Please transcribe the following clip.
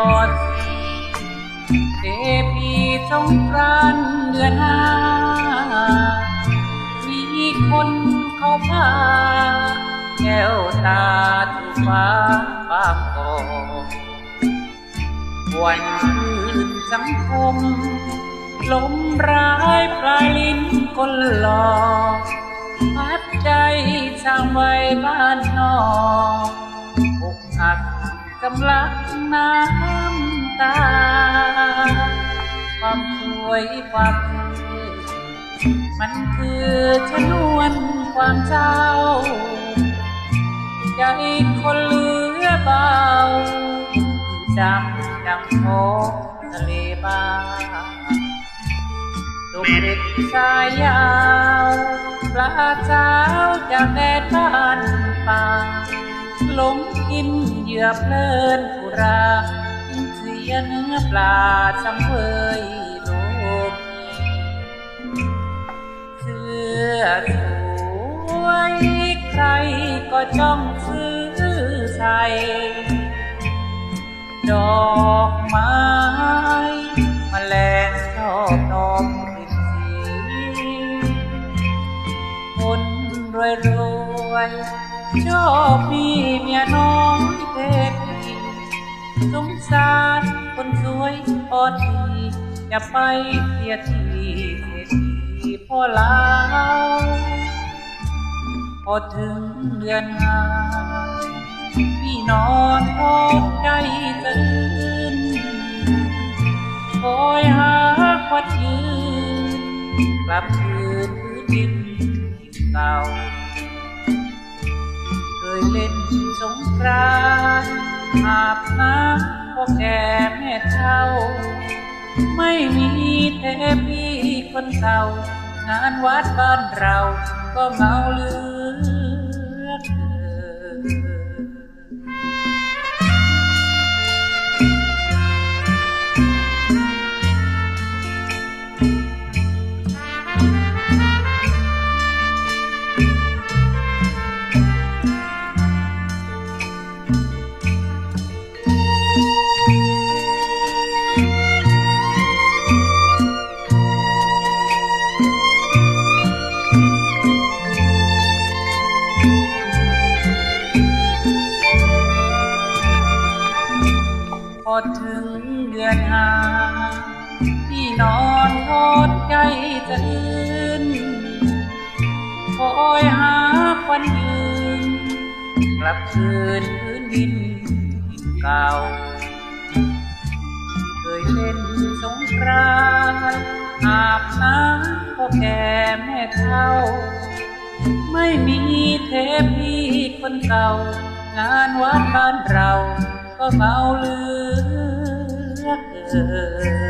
ก่อนเทพีสงกรานเดือนห้ามีคนเขาพาแก้วตาทุฟ้าปากอวันคืนสังคมลมร้ายปลายลิ้นก้นหลอกพัดใจสางไว้บ้านนอกอกหักกำลังน้ำ ความสวยความเท่มันคือชนวนความเจ้าใจคนเหลือเบาดำดังโพทะเลบาตุกเด็กสายยาวปลาเจ้าจากแดนบ้านป่าหลงกินเหยื่อเพลินกุรา สียเนื้อปลาสังเวยโลกเสื้อสวยใครก็จ้องซื้อใส่ดอกไม้มแมลงชอบดอกกลิ่นสีคนรวยรวยชอบมีเมียน้อยเพศดี สงสารคนสวยพอทีอย่าไปเสียทีเสียทีพ่อลาวพอถึงเดือนหาพี่นอนพบใจตื่นคอยหาควัดยืนกลับคืนพื้นดินเก่าเคยเล่นสงกราน อาบน้ำพ่อแก่แม่เฒ่า ไม่มีเทพีคนเก่างานวัดบ้านเราก็เมาเหลือเกิน อถึงเดือนหาพี่นอนทอดใจจะอื่นคอยหาควันยืน กลับคืนพื้นดินเก่า เคยเล่นสงกรานต์อาบน้ำพ่อแก่แม่เฒ่า ไม่มีเทพีคนเก่างานวัดบ้านเรา ก็เมาเหลือเกิน